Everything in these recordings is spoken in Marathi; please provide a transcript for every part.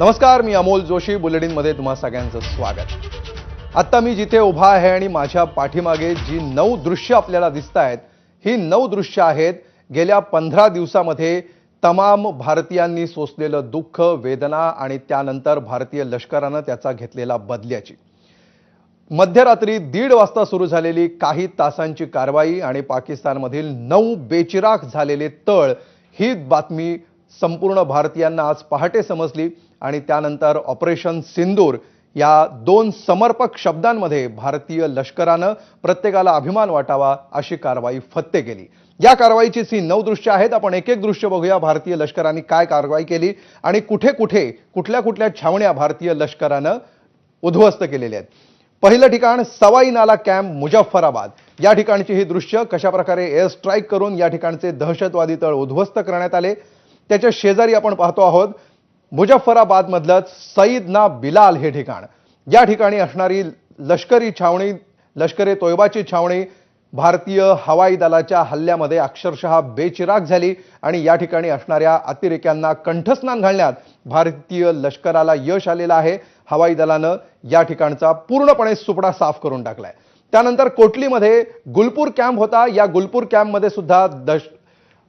नमस्कार मी अमोल जोशी बुलेटिनमध्ये तुम्हा सगळ्यांचं स्वागत. आत्ता मी जिथे उभा आहे आणि माझ्या पाठीमागे जी नऊ दृश्य आपल्याला दिसत आहेत ही नऊ दृश्य आहेत गेल्या पंधरा दिवसामध्ये तमाम भारतीयांनी सोसलेलं दुःख वेदना आणि त्यानंतर भारतीय लष्करानं त्याचा घेतलेला बदल्याची. मध्यरात्री दीड वाजता सुरू झालेली काही तासांची कारवाई आणि पाकिस्तानमधील नऊ बेचिराख झालेले तळ ही बातमी संपूर्ण भारतीयांना आज पहाटे समजली आणि त्यानंतर ऑपरेशन सिंदूर या दोन समर्पक शब्दांमध्ये भारतीय लष्करानं प्रत्येकाला अभिमान वाटावा अशी कारवाई फत्ते केली. या कारवाईचीच ही नऊ दृश्य आहेत. आपण एक एक दृश्य बघूया. भारतीय लष्कराने काय कारवाई केली आणि कुठे कुठे कुठल्या कुठल्या छावण्या भारतीय लष्करानं उद्ध्वस्त केलेल्या आहेत. पहिलं ठिकाण सवाई नाला कॅम्प मुजफ्फराबाद. या ठिकाणची ही दृश्य कशा प्रकारे एअर स्ट्राईक करून या ठिकाणचे दहशतवादी तळ उद्ध्वस्त करण्यात आले? त्याच्या शेजारी आपण पाहतो आहोत मुजफ्फराबादमधलं सईद ना बिलाल हे ठिकाण. या ठिकाणी असणारी लष्करी छावणी लष्करे तोयबाची छावणी भारतीय हवाई दलाच्या हल्ल्यामध्ये अक्षरशः बेचिराग झाली आणि या ठिकाणी असणाऱ्या अतिरेक्यांना कंठस्नान घालण्यात भारतीय लष्कराला यश आलेलं आहे. हवाई दलानं या ठिकाणचा पूर्णपणे सुपडा साफ करून टाकलाय. त्यानंतर कोटलीमध्ये गुलपूर कॅम्प होता. या गुलपूर कॅम्पमध्ये सुद्धा दश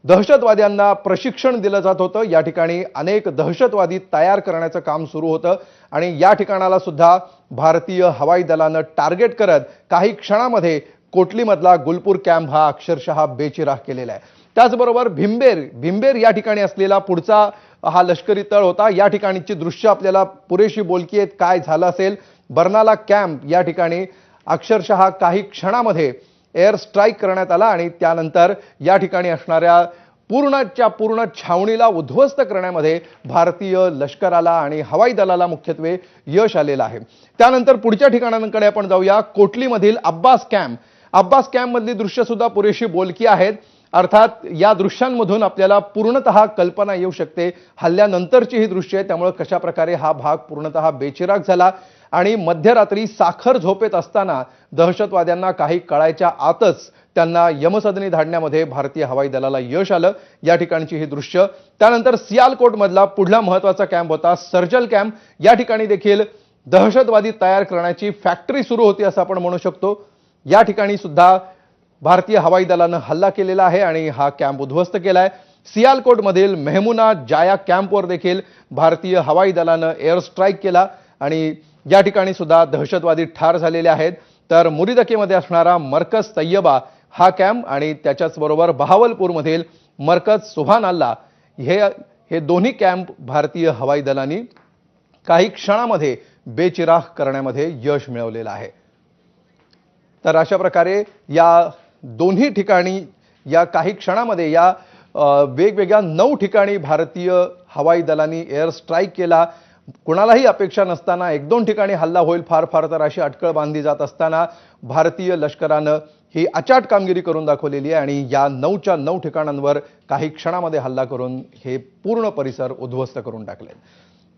दहशतवाद्यांना प्रशिक्षण दिलं जात होतं. या ठिकाणी अनेक दहशतवादी तयार करण्याचं काम सुरू होतं आणि या ठिकाणाला सुद्धा भारतीय हवाई दलानं टार्गेट करत काही क्षणामध्ये कोटलीमधला गुलपूर कॅम्प हा अक्षरशः बेचिराग केलेला आहे. त्याचबरोबर भिंबेर भिंबेर या ठिकाणी असलेला पुढचा हा लष्करी तळ होता. या ठिकाणीची दृश्य आपल्याला पुरेशी बोलकी आहेत काय झालं असेल. बर्नाला कॅम्प या ठिकाणी अक्षरशः काही क्षणामध्ये एअर स्ट्राईक करण्यात आला आणि त्यानंतर या ठिकाणी असणाऱ्या पूर्णच्या पूर्ण छावणीला उद्ध्वस्त करण्यामध्ये भारतीय लष्कराला आणि हवाई दलाला मुख्यत्वे यश आलेलं आहे. त्यानंतर पुढच्या ठिकाणांकडे आपण जाऊया. कोटलीमधील अब्बास कॅम्प. अब्बास कॅम्पमधली दृश्य सुद्धा पुरेशी बोलकी आहेत. अर्थात या दृश्यांमधून आपल्याला पूर्णतः कल्पना येऊ शकते. हल्ल्यानंतरची ही दृश्य आहे त्यामुळे कशा प्रकारे हा भाग पूर्णतः बेचिराग झाला आणि मध्यरात्री साखर झोपेत असताना दहशतवाद्यांना काही कळायच्या आतच त्यांना यमसदनी धाडण्यामध्ये भारतीय हवाई दलाला यश आलं. या ठिकाणची ही दृश्य. त्यानंतर सियालकोटमधला पुढला महत्त्वाचा कॅम्प होता सर्जल कॅम्प. या ठिकाणी देखील दहशतवादी तयार करण्याची फॅक्टरी सुरू होती असं आपण म्हणू शकतो. या ठिकाणी सुद्धा भारतीय हवाई दलानं हल्ला केलेला आहे आणि हा कॅम्प उद्ध्वस्त केला आहे सियालकोटमधील मेहमुना जाया कॅम्पवर देखील भारतीय हवाई दलानं एअर स्ट्राईक केला आणि या ठिकाणी सुद्धा दहशतवादी ठार झालेले आहेत. तर मुरिदकेमध्ये असणारा मरकज तय्यबा हा कॅम्प आणि त्याच्याचबरोबर बहावलपूरमधील मरकज सुभान अल्ला हे हे दोन्ही कॅम्प भारतीय हवाई दलांनी काही क्षणामध्ये बेचिराह करण्यामध्ये यश मिळवलेलं आहे. तर अशा प्रकारे या दोन्ही ठिकाणी या काही क्षणामध्ये या वेगवेगळ्या नऊ ठिकाणी भारतीय हवाई दलांनी एअर स्ट्राईक केला. कुणालाही अपेक्षा नसताना एक दोन ठिकाणी हल्ला होईल फार फार तर अशी अटकळ बांधली जात असताना भारतीय लष्करानं ही अचाट कामगिरी करून दाखवलेली आहे आणि या नऊच्या नऊ ठिकाणांवर काही क्षणामध्ये हल्ला करून हे पूर्ण परिसर उद्ध्वस्त करून टाकले.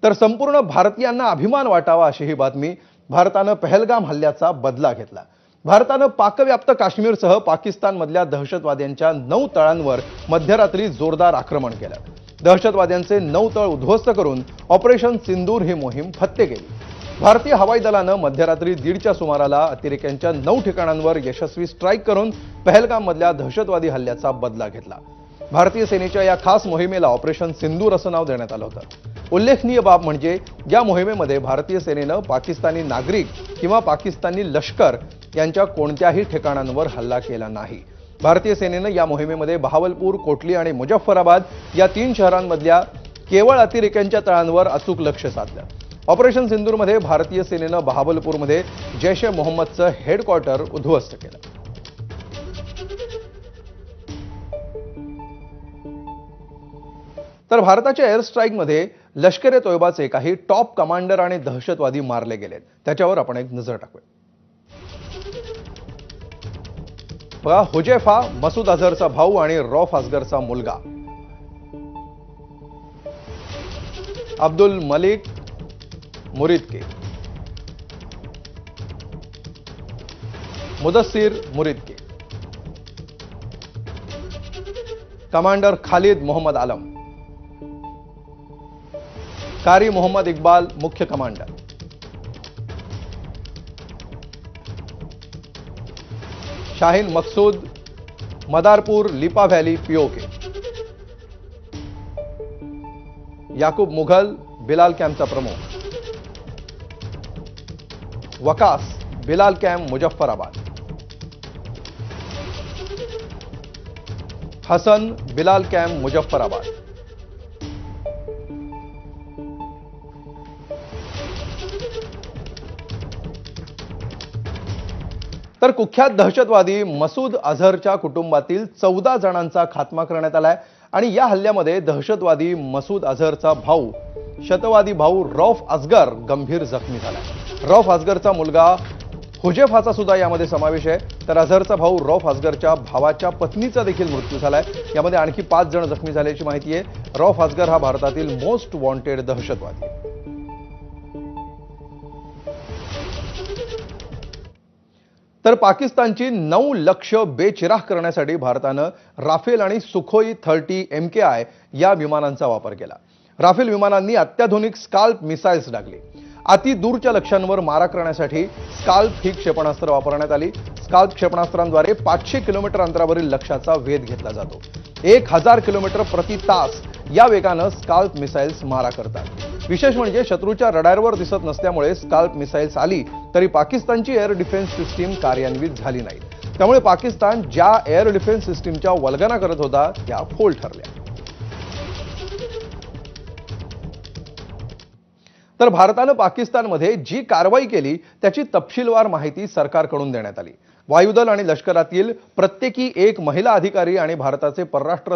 तर संपूर्ण भारतीयांना अभिमान वाटावा अशी ही बातमी भारतानं पहलगाम हल्ल्याचा बदला घेतला. भारतानं पाकव्याप्त काश्मीरसह पाकिस्तानमधल्या दहशतवाद्यांच्या नऊ तळांवर मध्यरात्री जोरदार आक्रमण केलं. दहशतवाद्यांचे नऊ तळ उद्ध्वस्त करून ऑपरेशन सिंदूर ही मोहीम फत्ते केली. भारतीय हवाई दलानं मध्यरात्री दीडच्या सुमाराला अतिरेक्यांच्या नऊ ठिकाणांवर यशस्वी स्ट्राईक करून पहलगाममधल्या दहशतवादी हल्ल्याचा बदला घेतला. भारतीय सेनेच्या या खास मोहिमेला ऑपरेशन सिंदूर असं नाव देण्यात आलं होतं. उल्लेखनीय बाब म्हणजे या मोहिमेमध्ये भारतीय सेनेनं पाकिस्तानी नागरिक किंवा पाकिस्तानी लष्कर यांच्या कोणत्याही ठिकाणांवर हल्ला केला नाही. भारतीय सेनेनं या मोहिमेमध्ये बहावलपूर कोटली आणि मुजफ्फराबाद या तीन शहरांमधल्या केवळ अतिरेक्यांच्या तळांवर अचूक लक्ष साधलं. ऑपरेशन सिंदूरमध्ये भारतीय सेनेनं बहावलपूरमध्ये जैश ए मोहम्मदचं हेडक्वार्टर उद्ध्वस्त केलं. तर भारताच्या एअर स्ट्राईकमध्ये लष्कर ए तोयबाचे काही टॉप कमांडर आणि दहशतवादी मारले गेलेत. त्याच्यावर आपण एक नजर टाकूया. बघा हुजेफा मसूद अझहरचा भाऊ आणि रॉफ असगरचा मुलगा. अब्दुल मलिक मुरिदके मुदस्सीर मुरिदके कमांडर खालिद मोहम्मद आलम. कारी मोहम्मद इक्बाल मुख्य commander. Shaheen Maqsood, Madarpur, Leepa valley, POK. Yakub Mughal, Bilal कॅम्पचा प्रमुख। वकास, बिलाल कॅम्प, मुजफ्फराबाद। हसन, बिलाल कॅम्प, मुजफ्फराबाद। तर कुख्यात दहशतवादी मसूद अझहरच्या कुटुंबातील चौदा जणांचा खात्मा करण्यात आलाय आणि या हल्ल्यामध्ये दहशतवादी मसूद अझहरचा भाऊ शतवादी भाऊ रौफ असगर गंभीर जखमी झाला. रौफ असगरचा मुलगा हुजेफाचा सुद्धा यामध्ये समावेश आहे. तर अझहरचा भाऊ रौफ असगरच्या भावाच्या पत्नीचा देखील मृत्यू झालाय. यामध्ये आणखी पाच जण जखमी झाल्याची माहिती आहे. रौफ असगर हा भारतातील मोस्ट वॉन्टेड दहशतवादी तर पाकिस्तानची नऊ लक्ष बेचिराख करण्यासाठी भारतानं राफेल आणि Sukhoi thirty M K I या विमानांचा वापर केला. राफेल विमानांनी अत्याधुनिक स्काल्प मिसाईल्स डागली. अति दूरच्या लक्ष्यांवर मारा करण्यासाठी स्काल्प ही क्षेपणास्त्र वापरण्यात आली. स्काल्प क्षेपणास्त्रांद्वारे पाचशे किलोमीटर अंतरावरील लक्ष्याचा वेध घेतला जातो. एक हजार किलोमीटर प्रति तास या वेगानं स्काल्प मिसाईल्स मारा करतात. विशेष म्हणजे शत्रूच्या रडारवर दिसत नसल्यामुळे स्काल्प मिसाईल्स आली तरी पाकिस्तानची एअर डिफेन्स सिस्टीम कार्यान्वित झाली नाही. त्यामुळे पाकिस्तान ज्या एअर डिफेन्स सिस्टीमच्या वल्गना करत होता त्या फोल ठरल्या. तर भारतानं पाकिस्तानमध्ये जी कारवाई केली त्याची तपशीलवार माहिती सरकारकडून देण्यात आली. वायुदल आणि लष्करातील प्रत्येकी एक महिला अधिकारी आणि भारताचे परराष्ट्र